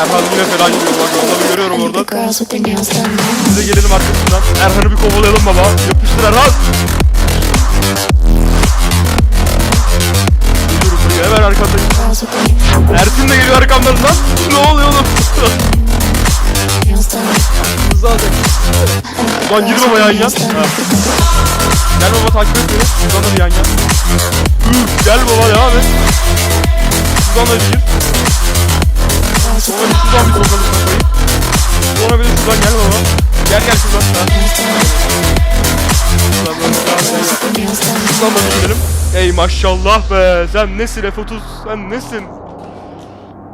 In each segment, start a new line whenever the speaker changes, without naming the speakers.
Erhan yine fena gidiyor bak adamı görüyorum
I need the
oradan. Biz de gelelim arkasından. Erhan'ı bir kovalayalım baba. Yapıştır Erhan. Geliyorum buraya hemen
their
Ersin de geliyor arkamdan lan. Ne oluyor oğlum? Hızlı alacak. Ulan gir baba yan yan. Ha. Gel baba takip et beni. Şuradan da bir yan yan. Üf, gel baba devam et. Şuradan da bir gir. Sonra bir şuradan bir sokalım kafayı. Sonra bir de şuradan gel baba. Gel gel şuradan. Ha. Şuradan böyle. Şuradan da bir gidelim. Ey maşallah be. Sen nesin F30? Sen nesin?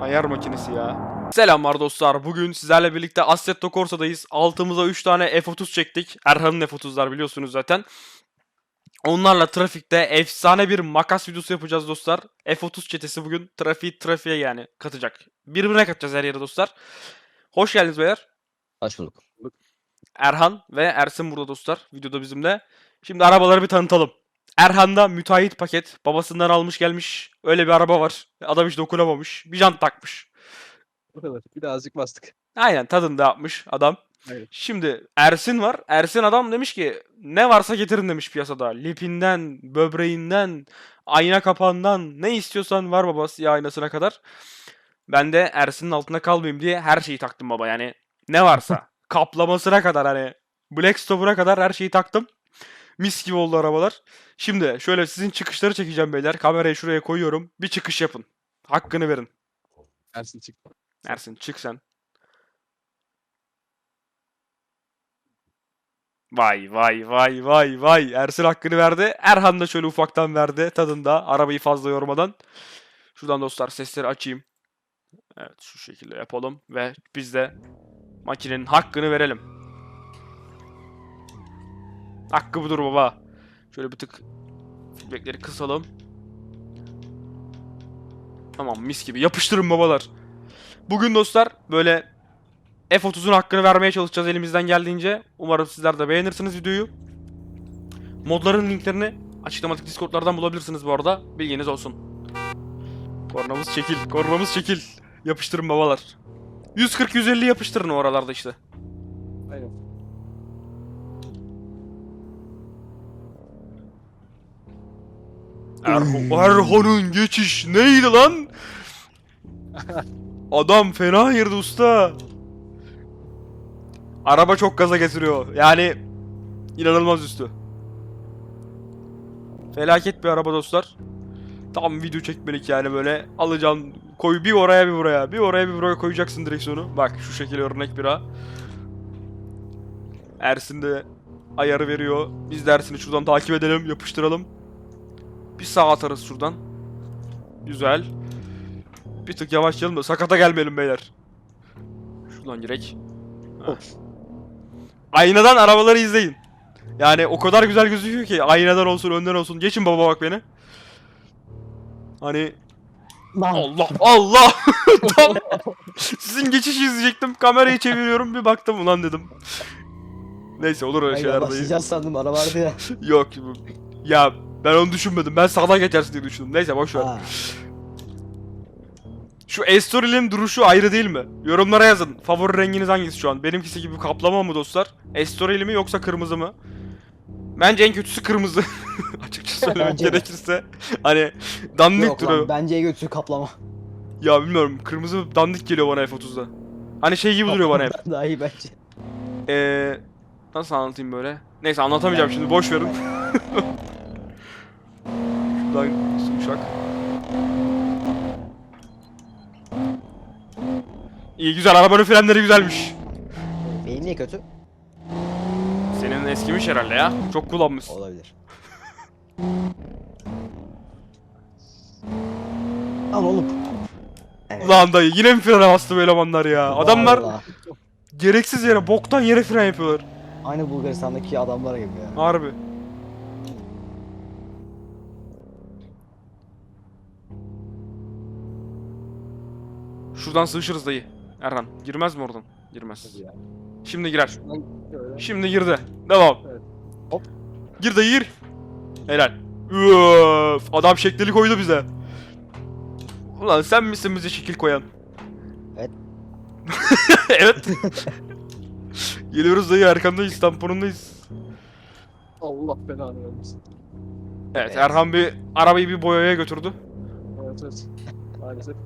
Ayar makinesi ya. Selamlar dostlar. Bugün sizlerle birlikte Assetto Corsa'dayız. Altımıza 3 tane F30 çektik. Erhan'ın F30'lar biliyorsunuz zaten. Onlarla trafikte efsane bir makas videosu yapacağız dostlar. F30 çetesi bugün trafiği trafiğe yani katacak. Birbirine katacağız her yere dostlar. Hoş geldiniz beyler.
Hoş bulduk.
Erhan ve Ersin burada dostlar. Videoda bizimle. Şimdi arabaları bir tanıtalım. Erhan'da müteahhit paket. Babasından almış gelmiş. Öyle bir araba var. Adam hiç dokunamamış. Bir jant takmış.
Bu kadar. Birazcık bastık.
Aynen tadında yapmış adam. Şimdi Ersin var. Ersin adam demiş ki ne varsa getirin demiş piyasada. Lipinden, böbreğinden, ayna kapağından ne istiyorsan var baba siyah aynasına kadar. Ben de Ersin'in altında kalmayayım diye her şeyi taktım baba yani. Ne varsa. kaplamasına kadar hani Black Stopper'a kadar her şeyi taktım. Mis gibi oldu arabalar. Şimdi şöyle sizin çıkışları çekeceğim beyler. Kamerayı şuraya koyuyorum. Bir çıkış yapın. Hakkını verin.
Ersin çık.
Ersin çık sen. Vay vay vay vay vay. Ersin hakkını verdi. Erhan da şöyle ufaktan verdi tadında. Arabayı fazla yormadan. Şuradan dostlar sesleri açayım. Evet şu şekilde yapalım. Ve biz de makinenin hakkını verelim. Hakkı budur baba. Şöyle bir tık feedbackleri kısalım. Tamam mis gibi. Yapıştırın babalar. Bugün dostlar böyle F30'un hakkını vermeye çalışacağız elimizden geldiğince. Umarım sizler de beğenirsiniz videoyu. Modların linklerini açıklamadaki Discord'lardan bulabilirsiniz bu arada. Bilginiz olsun. Kornamız çekil, kornamız çekil. Yapıştırın babalar. 140-150 yapıştırın o aralarda işte.
Aynen.
Erho geçiş neydi lan? Adam fena girdi usta. Araba çok gaza getiriyor. Yani inanılmaz üstü. Felaket bir araba dostlar. Tam video çekmelik yani böyle alacaksın koy bir oraya bir buraya bir oraya bir buraya koyacaksın direksiyonu. Bak şu şekilde örnek bir ha. Ersin de ayarı veriyor. Biz de Ersin'i şuradan takip edelim yapıştıralım. Bir sağa atarız şuradan. Güzel. Bir tık yavaşlayalım da sakata gelmeyelim beyler. Şuradan girek. Ha. Aynadan arabaları izleyin. Yani o kadar güzel gözüküyor ki aynadan olsun önden olsun. Geçin baba bak beni. Hani Allah Allah. Tam sizin geçişi izleyecektim. Kamerayı çeviriyorum bir baktım ulan dedim. Neyse olur öyle
Hayır
şeyler dayı.
başlayacağız sandım araba vardı ya.
Yok. Ya ben onu düşünmedim. Ben sağdan geçersin diye düşündüm. Neyse boş ver.
Ha,
Şu Estoril'in duruşu ayrı değil mi? Yorumlara yazın. Favori renginiz hangisi şu an? Benimkisi gibi kaplama mı dostlar? Estoril mi yoksa kırmızı mı? Bence en kötüsü kırmızı. Açıkça söylemek
Bence
gerekirse. Hani dandik
Yok
duruyor.
lan bence götür kaplama.
Ya bilmiyorum. Kırmızı dandik geliyor bana F30'da. Hani şey gibi duruyor bana hep.
Daha iyi bence.
Eee... Nasıl anlatayım böyle? Neyse anlatamayacağım şimdi. Boş verin. Şuradan yumuşak. İyi güzel. Arabanın frenleri güzelmiş.
Benim niye kötü?
Senin eskimiş herhalde ya. Çok kullanmışsın.
Olabilir. Al oğlum. Evet.
Ulan dayı yine mi frene bastı bu elemanlar ya? Adamlar
Vallahi.
gereksiz yere, boktan yere fren yapıyorlar.
Aynı Bulgaristan'daki adamlar gibi ya.
Harbi. Şuradan sığışırız dayı. Erhan. Girmez mi oradan? Girmez.
Hadi ya.
Şimdi girer.
Şöyle.
Şimdi girdi. Devam.
Evet. Hop.
Gir dayı gir. Helal. Üf, adam şeklini koydu bize. Ulan sen misin bize şekil koyan?
Evet.
evet. Geliyoruz dayı arkandayız tamponundayız.
Allah belanı vermesin.
Evet Erhan bir arabayı bir boyaya götürdü.
Evet evet. Maalesef.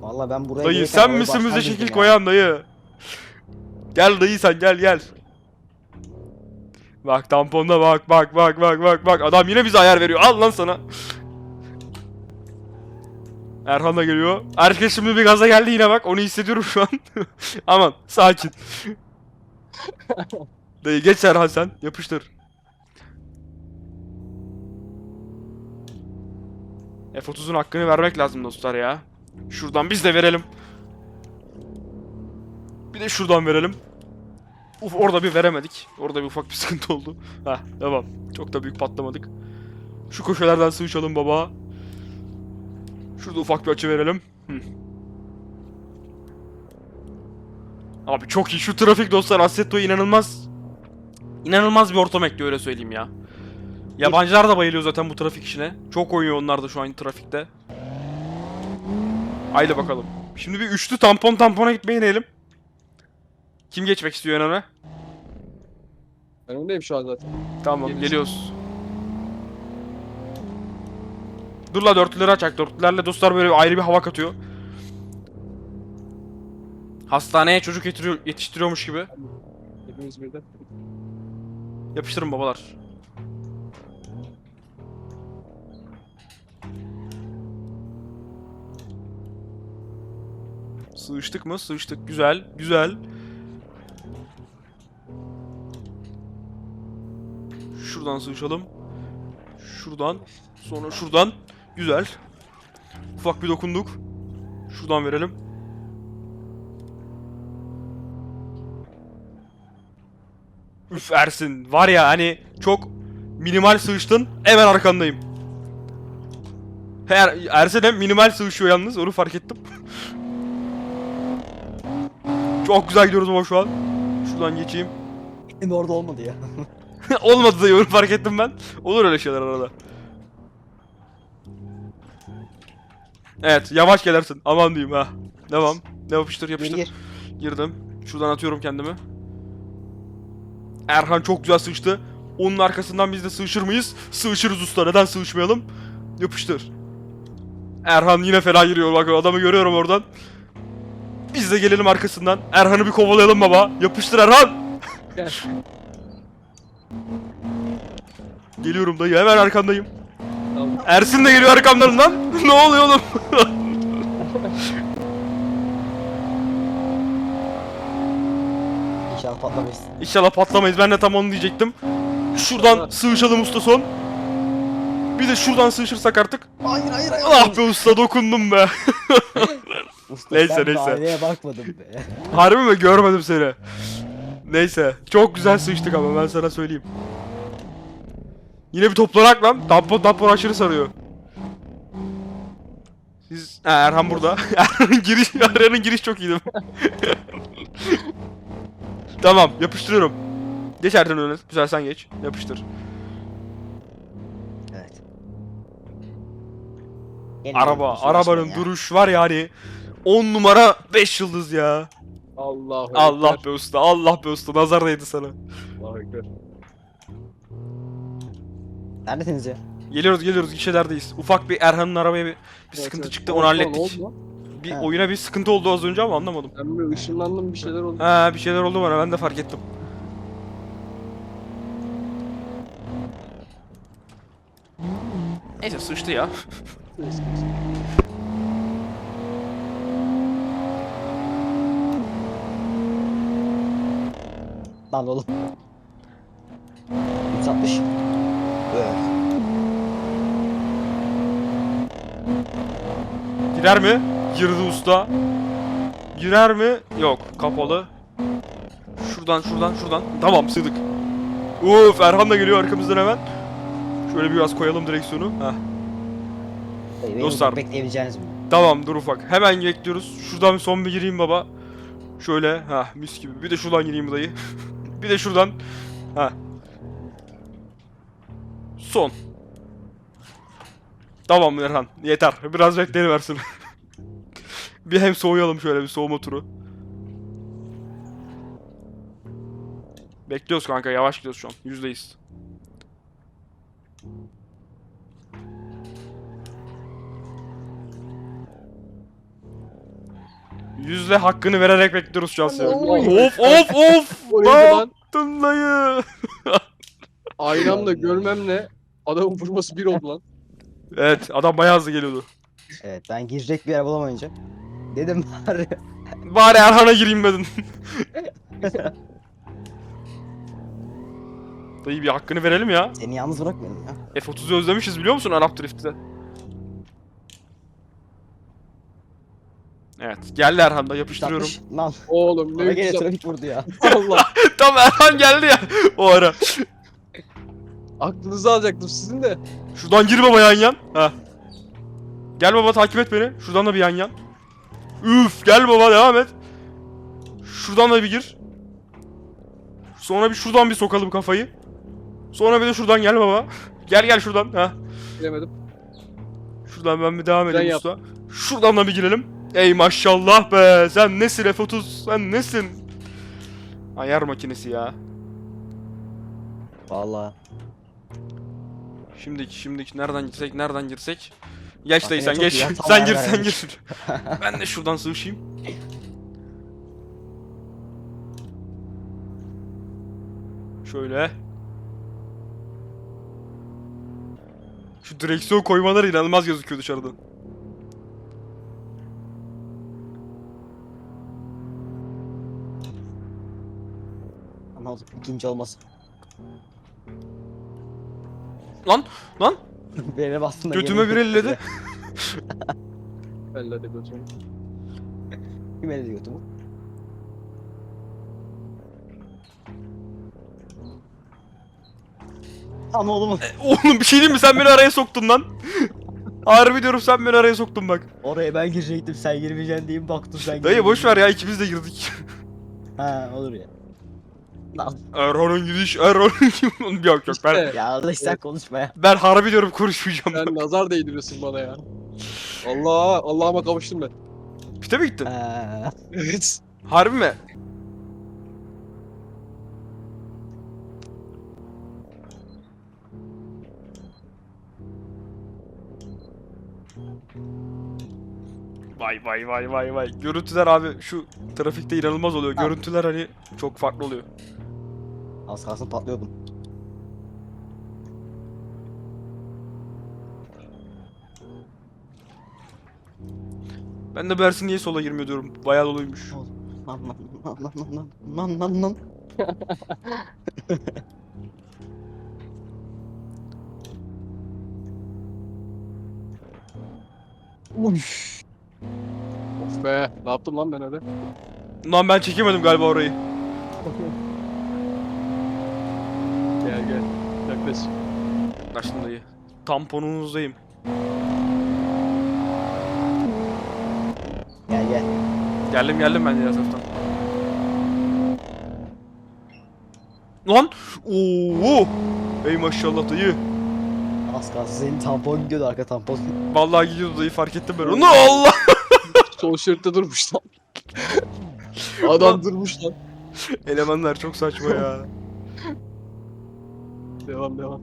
Valla ben buraya
Dayı sen misin bize şekil
ya.
koyan dayı? Gel dayı sen gel gel. Bak tamponda bak bak bak bak bak bak adam yine bize ayar veriyor al lan sana. Erhan da geliyor. Herkes şimdi bir gaza geldi yine bak onu hissediyorum şu an. Aman sakin. dayı geç Erhan sen yapıştır. F30'un hakkını vermek lazım dostlar ya. Şuradan biz de verelim. Bir de şuradan verelim. Uf orada bir veremedik. Orada bir ufak bir sıkıntı oldu. Heh devam. Çok da büyük patlamadık. Şu köşelerden sıvışalım baba. Şurada ufak bir açı verelim. Hı. Abi çok iyi. Şu trafik dostlar Assetto inanılmaz. İnanılmaz bir ortam ekliyor öyle söyleyeyim ya. Yabancılar da bayılıyor zaten bu trafik işine. Çok oynuyor onlar da şu an trafikte. Haydi bakalım. Şimdi bir üçlü tampon tampona gitmeyi deneyelim. Kim geçmek istiyor en öne?
Ben öndeyim şu an zaten.
Tamam geliyoruz. Dur la dörtlüleri açak. Dörtlülerle dostlar böyle ayrı bir hava katıyor. Hastaneye çocuk getiriyor, yetiştiriyormuş gibi.
Hepimiz birden.
Yapıştırın babalar. Sığıştık mı? Sığıştık. Güzel. Güzel. Şuradan sığışalım. Şuradan. Sonra şuradan. Güzel. Ufak bir dokunduk. Şuradan verelim. Üf Ersin. Var ya hani çok minimal sığıştın. Hemen arkandayım. Her, Ersin hem minimal sığışıyor yalnız. Onu fark ettim. çok güzel gidiyoruz ama şu an. Şuradan geçeyim.
Benim orada olmadı ya.
Olmadı da onu fark ettim ben. Olur öyle şeyler arada. Evet yavaş gelersin. Aman diyeyim ha. Devam. Ne yapıştır yapıştır.
gir.
Girdim. Şuradan atıyorum kendimi. Erhan çok güzel sıçtı. Onun arkasından biz de sığışır mıyız? Sığışırız usta. Neden sığışmayalım? Yapıştır. Erhan yine fena giriyor. Bak adamı görüyorum oradan. Biz de gelelim arkasından. Erhan'ı bir kovalayalım baba. Yapıştır Erhan.
Gel.
Geliyorum dayı. Hemen arkandayım.
Tamam.
Ersin de geliyor arkamdan lan. ne oluyor oğlum?
İnşallah patlamayız.
İnşallah patlamayız. Ben de tam onu diyecektim. Şuradan sığışalım usta son. Bir de şuradan sığışırsak artık.
Hayır hayır hayır.
Ah be usta dokundum be.
Usta,
Neyse,
ben
neyse.
Aynaya bakmadım be.
Harbi mi? Görmedim seni. Neyse. Çok güzel sıçtık ama ben sana söyleyeyim. Yine bir toplanak lan. Tampon tampon aşırı sarıyor. Siz... Ha, Erhan burada. Erhan'ın giriş, Erhan'ın giriş çok iyiydi. tamam yapıştırıyorum. Geç Erhan öne. Güzel sen geç. Yapıştır.
Evet. Gelin,
Araba, arabanın
ya.
duruş var ya hani 10 numara 5 yıldız ya. Allah
Ekber.
be usta, Allah be usta. Nazar değdi sana.
Allahu Ekber.
Neredesiniz ya?
Geliyoruz geliyoruz gişelerdeyiz. Ufak bir Erhan'ın arabaya bir, bir
Evet,
sıkıntı
evet.
çıktı onu hallettik. Bir
Ha.
oyuna bir sıkıntı oldu az önce ama anlamadım.
Ben bir ışınlandım bir şeyler oldu.
Ha bir şeyler oldu bana ben de fark ettim. Neyse sıçtı ya.
Neyse.
Lan oğlum. 360. Evet.
Girer mi? Girdi usta. Girer mi? Yok kapalı. Şuradan şuradan şuradan. Tamam sığdık. Uf Erhan da geliyor arkamızdan hemen. Şöyle biraz koyalım direksiyonu. Heh.
Benim
Dostlar.
Bekleyebileceğiniz mi?
Tamam dur ufak. Hemen bekliyoruz. Şuradan bir son bir gireyim baba. Şöyle. Ha mis gibi. Bir de şuradan gireyim dayı. bir de şuradan. Ha. Son. Tamam Erhan. Yeter. Biraz bekleyiversin. Bir hem soğuyalım şöyle bir soğuma turu. Bekliyoruz kanka yavaş gidiyoruz şu an. Yüzdeyiz. Yüzle hakkını vererek bekliyoruz şu an seni. Of of of! Ne yaptın dayı?
Aynamla görmemle adamın vurması bir oldu lan.
Evet adam bayağı hızlı geliyordu.
Evet ben girecek bir yer bulamayınca. Dedim bari.
Bari Erhan'a gireyim dedim. Dayı bir hakkını verelim ya.
Seni yalnız bırakmayalım ya.
F30'u özlemişiz biliyor musun Arap Drift'te? Evet geldi Erhan da yapıştırıyorum.
Yapmış. Lan
Oğlum
bana
ne
gene
güzel.
trafik vurdu ya.
Allah.
Tam Erhan geldi ya o ara.
Aklınızı alacaktım sizin de.
Şuradan gir baba yan yan. Ha. Gel baba takip et beni. Şuradan da bir yan yan. Üf gel baba devam et. Şuradan da bir gir. Sonra bir şuradan bir sokalım kafayı. Sonra bir de şuradan gel baba. Gel gel şuradan. Ha.
Bilemedim.
Şuradan ben bir devam edeyim
yap.
usta. Şuradan da bir girelim. Ey maşallah be. Sen nesin F30? Sen nesin? Ayar makinesi ya.
Vallahi.
Şimdiki şimdiki nereden girsek nereden girsek. Geç dayı sen
çok
geç.
iyi ya, tam
sen gir
ayar
sen
vermiş.
gir. ben de şuradan sığışayım. Şöyle. Şu direksiyon koymaları inanılmaz gözüküyor dışarıdan.
Oldu ikinci olmasın.
Lan lan
Beni bastın da
götüme bir elledi.
Elle de götürün.
Kim elledi götümü? Ama oğlum
Oğlum bir şey diyeyim mi sen beni araya soktun lan. Harbi diyorum sen beni araya soktun bak.
oraya ben girecektim sen girmeyeceksin diyeyim baktım sen
Dayı boş ver ya ikimiz de girdik.
Ha olur ya. Lan
Erhan'ın gidiş Erhan'ın yok yok ben
İşte,
ya Allah sen konuşma ya.
ben harbi diyorum konuşmayacağım.
sen nazar değdiriyorsun bana ya. Allah Allah'ıma kavuştum ben.
Pite mi gittin?
Ha.
Evet.
Harbi mi? Vay vay vay vay vay. Görüntüler abi şu trafikte inanılmaz oluyor. Görüntüler hani çok farklı oluyor.
Az kalsın patlıyordum.
Ben de Bersin niye sola girmiyor diyorum. Bayağı doluymuş.
Lan lan lan lan lan lan lan lan. Uş.
Of be. Ne yaptım lan ben öyle?
Lan ben çekemedim galiba orayı.
Gel gel. Yaklaş.
Kaçtım dayı. Tamponunuzdayım.
Gel gel.
Geldim geldim ben diğer taraftan. Lan! Oo! Ey maşallah dayı.
Az kalsın senin tampon gidiyordu arka tampon.
Vallahi gidiyordu dayı fark ettim ben onu. Allah!
Sol şeritte durmuş lan. Adam durmuş lan.
Elemanlar çok saçma ya.
Devam devam.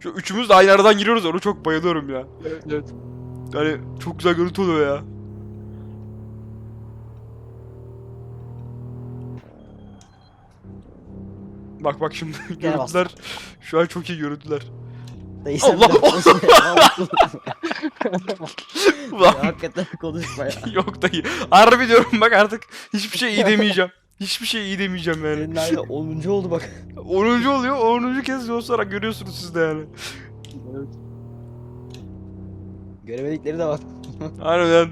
Şu üçümüz de aynı aradan giriyoruz onu çok bayılıyorum ya.
Evet evet.
Yani çok güzel görüntü oluyor ya. Bak bak şimdi
Gel
görüntüler şu an çok iyi görüntüler.
Dayı sen
Allah! Ulan
Ya Hakikaten konuşma ya.
yok dayı. Harbi diyorum bak artık hiçbir şey iyi demeyeceğim. Hiçbir şey iyi demeyeceğim yani.
Senin aynı 10. oldu bak.
10. oluyor 10. kez sonra görüyorsunuz siz de yani.
evet.
Göremedikleri de var.
Harbiden.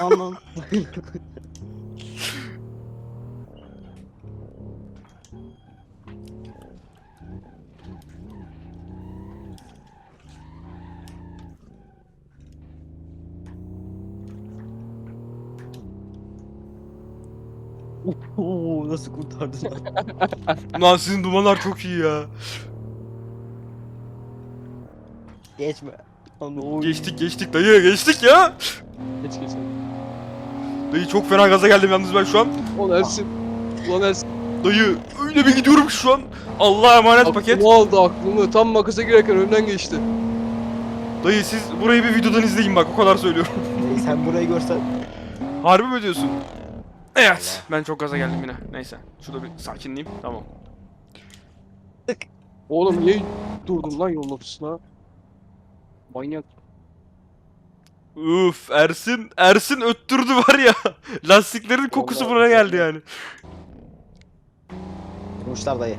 Anladım. Oo nasıl kurtardın lan?
Lan sizin dumanlar çok iyi ya.
Geçme. Lan, oy.
Geçtik geçtik dayı geçtik ya.
Geç geç. hadi.
Dayı çok fena gaza geldim yalnız ben şu an.
Ulan Ersin. Ulan Ersin.
Dayı öyle bir gidiyorum ki şu an. Allah'a emanet paket.
Aklımı aldı aklımı. Tam makasa girerken önümden geçti.
Dayı siz burayı bir videodan izleyin bak o kadar söylüyorum.
Ey, Sen burayı görsen.
Harbi mi diyorsun? Evet. Ben çok gaza geldim yine. Neyse. Şurada bir sakinleyeyim. Tamam.
Oğlum niye durdun lan yolun ortasına? Manyak.
Uf Ersin. Ersin öttürdü var ya. Lastiklerin kokusu
Vallahi
buraya geldi yani.
Vurmuşlar dayı.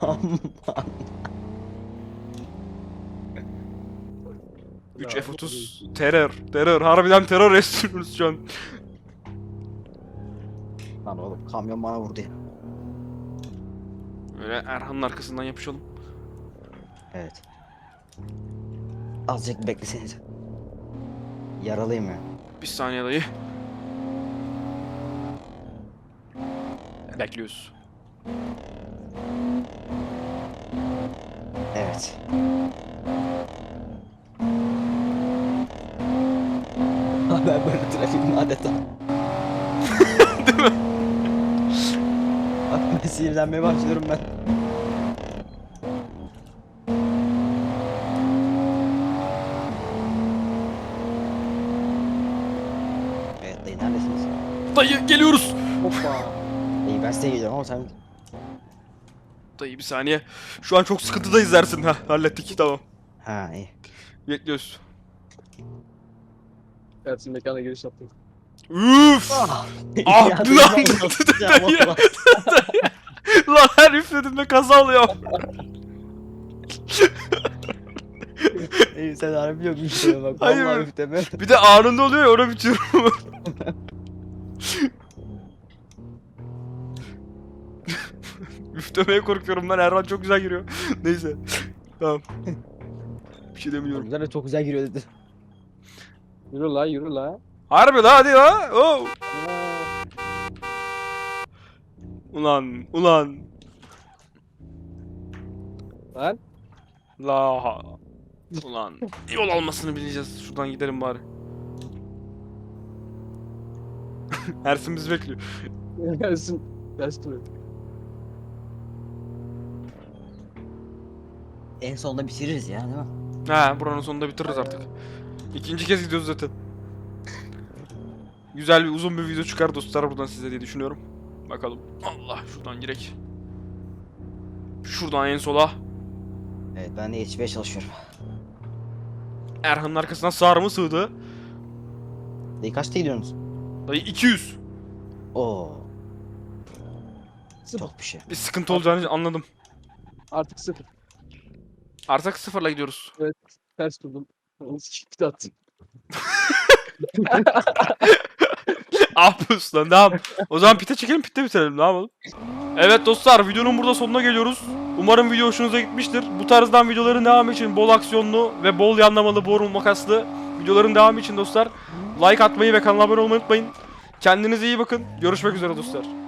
Aman.
3 F30 terör. Terör. Harbiden terör esiyoruz şu an.
Lan oğlum kamyon bana vurdu ya.
Böyle Erhan'ın arkasından yapışalım.
Evet. Azıcık bekleseniz. Yaralıyım ya.
Bir saniye dayı. Bekliyoruz.
Evet. ben böyle trafiğim adeta.
Değil mi?
Bak ben sinirlenmeye başlıyorum ben. Evet dayı neredesiniz?
Dayı geliyoruz.
Hoppa.
İyi ben size geliyorum ama sen...
Dayı bir saniye. Şu an çok sıkıntıdayız Ersin. Ha hallettik tamam.
Ha iyi.
Bekliyoruz.
Ersin mekana giriş yaptım.
Üf! Ah
Ya,
lan!
dayı,
her üflediğimde kaza oluyor.
İyi sen harbi yok üfleme bak.
Hayır.
Vallahi üfleme.
Bir de anında oluyor ya ona bitiyorum. Üflemeye korkuyorum ben Erhan çok güzel giriyor. Neyse. Tamam. Bir şey demiyorum.
Güzel de çok güzel giriyor dedi.
Yürü la yürü la.
Harbi la hadi la. Oh. Ulan ulan.
Lan.
La. Ulan. Yol almasını bileceğiz. Şuradan gidelim bari. Ersin bizi bekliyor.
Ersin. Ters
En sonunda bitiririz ya değil mi?
Ha buranın sonunda bitiririz artık. İkinci kez gidiyoruz zaten. Güzel bir uzun bir video çıkar dostlar buradan size diye düşünüyorum. Bakalım. Allah şuradan girek. Şuradan en sola.
Evet ben de yetişmeye çalışıyorum.
Erhan'ın arkasından sağır mı sığdı?
Dayı kaçta gidiyorsunuz?
Dayı 200.
Oo. Çok bir şey.
Bir sıkıntı olacağını anladım.
Artık sıfır.
Artık sıfırla gidiyoruz.
Ters durdum. Onu de attım.
lan devam. O zaman pite çekelim pitte bitirelim ne yapalım? Evet dostlar videonun burada sonuna geliyoruz. Umarım video hoşunuza gitmiştir. Bu tarzdan videoların devamı için bol aksiyonlu ve bol yanlamalı boru makaslı videoların devamı için dostlar like atmayı ve kanala abone olmayı unutmayın. Kendinize iyi bakın. Görüşmek üzere dostlar.